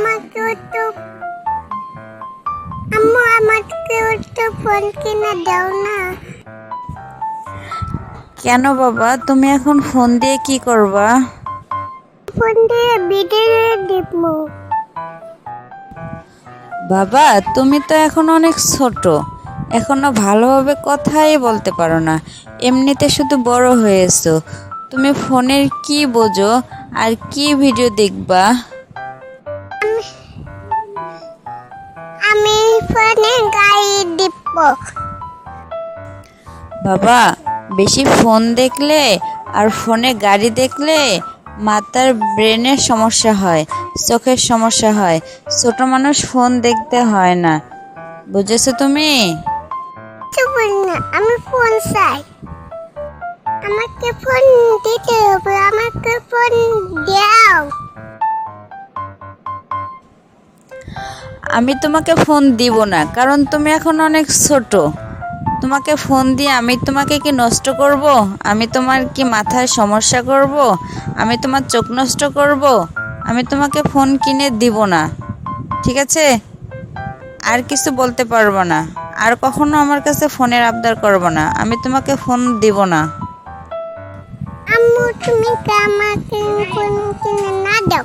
আমাকে তো আম্মু আমাকে তো ফোন কিনে দাও না। কেন বাবা? তুমি এখন ফোন দিয়ে কি করবা? ফোন দিয়ে ভিডিও দেখব। বাবা তুমি তো এখন অনেক ছোট। এখনও ভালোভাবে কথাই বলতে পারো না। এমনিতে শুধু বড় হয়েছো। তুমি ফোনের কি বোঝো? আর কি ভিডিও দেখবা? আমি ফোনে গাড়ি দিব। বাবা বেশি ফোন দেখলে আর ফোনে গাড়ি দেখলে মাথার ব্রেনের সমস্যা হয় চোখের সমস্যা হয়। ছোট মানুষ ফোন দেখতে হয় না। বুঝেছ তুমি? আমি ফোন চাই। আমাকে ফোন দিতে হবে আমাকে ফোন দাও। আমি তোমাকে ফোন দিব না, কারণ তুমি এখন অনেক ছোট। তোমাকে ফোন দিয়ে আমি তোমাকে কি নষ্ট করব? আমি তোমার কি মাথায় সমস্যা করব? আমি তোমার চোখ নষ্ট করব? আমি তোমাকে ফোন কিনে দিব না, ঠিক আছে? আর কিছু বলতে পারব না, আর কখনো আমার কাছে ফোনের আবদার করব না, আমি তোমাকে ফোন দিব না। আম্মু, তুমি আমাকে ফোন কিনে না দাও?